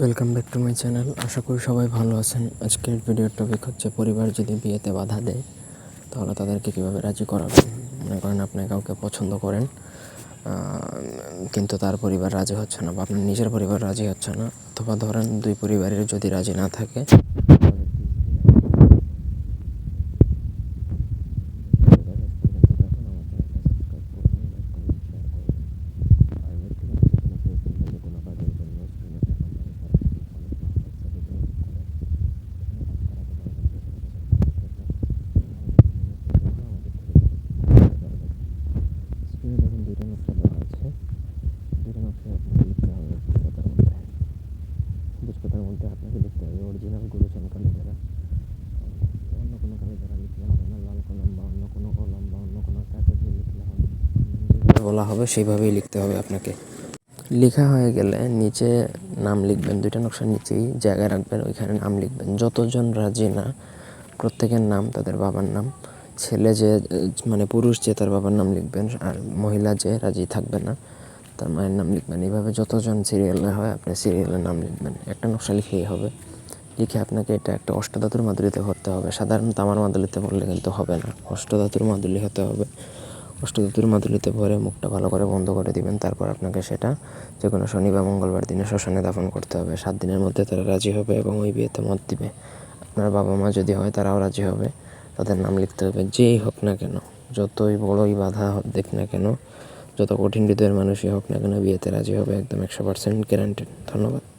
Welcome back to my channel আশা করি সবাই ভালো আছেন। আজকের ভিডিওর টপিক হচ্ছে পরিবার যদি বিয়েতে বাধা দেয়, তাহলে তাদেরকে কীভাবে রাজি করাবেন? মনে করেন আপনি কাউকে পছন্দ করেন কিন্তু তার পরিবার রাজি হচ্ছে না বা আপনার নিজের পরিবার রাজি হচ্ছে না, অথবা ধরেন দুই পরিবারের যদি রাজি না থাকে স্ক্রিনে দেখুন দুইটা নকশা দেওয়া আছে দুইটা নকশায় আপনাকে লিখতে হবে পুষ্পতার মধ্যে পুষ্পতার মধ্যে আপনাকে লিখতে হবে অরিজিনাল গুরুচন কালী যারা অন্য কোনো কালী যারা লিখলে হবে না লাল কলম বা অন্য কোনো কলম বা অন্য কোনো কাঠে দিয়ে লিখলে হবে না। যেভাবে বলা হবে, সেইভাবেই লিখতে হবে আপনাকে। লেখা হয়ে গেলে নিচে নাম লিখবেন, দুইটা নকশার নিচেই জায়গায় রাখবেন, ওইখানে নাম লিখবেন। যতজন রাজি না, প্রত্যেকের নাম, তাদের বাবার নাম, ছেলে যে মানে পুরুষ যে, তার বাবার নাম লিখবেন, আর মহিলা যে রাজি থাকবে না, তার মায়ের নাম লিখবেন। এইভাবে যতজন সিরিয়ালে হয়, আপনি সিরিয়ালের নাম লিখবেন। একটা নকশা লিখেই হবে। লিখে আপনাকে এটা একটা অষ্টধাতুর মাদুলিতে করতে হবে। সাধারণ তামার মাদুলিতে ভরলে কিন্তু হবে না। অষ্টধাতুর মাদুলি হতে হবে। অষ্টধাতুর মাদুলিতে ভরে মুখটা ভালো করে বন্ধ করে দিবেন, তারপর আপনাকে সেটা যে কোনো শনি বা মঙ্গলবার দিনে শ্মশানে দাফন করতে হবে। সাত দিনের মধ্যে তারা রাজি হবে এবং ওই বিয়েতে মত দিবে। আপনার বাবা মা যদি হয় তারাও রাজি হবে। তাদের নাম লিখতে হবে, যেই হোক না কেন, যতই বড়ই বাধা দেখ না কেন, যত কঠিন হৃদয়ের মানুষই হোক না কেন বিয়েতে রাজি হবে, একদম একশো পার্সেন্ট গ্যারান্টেড ধন্যবাদ।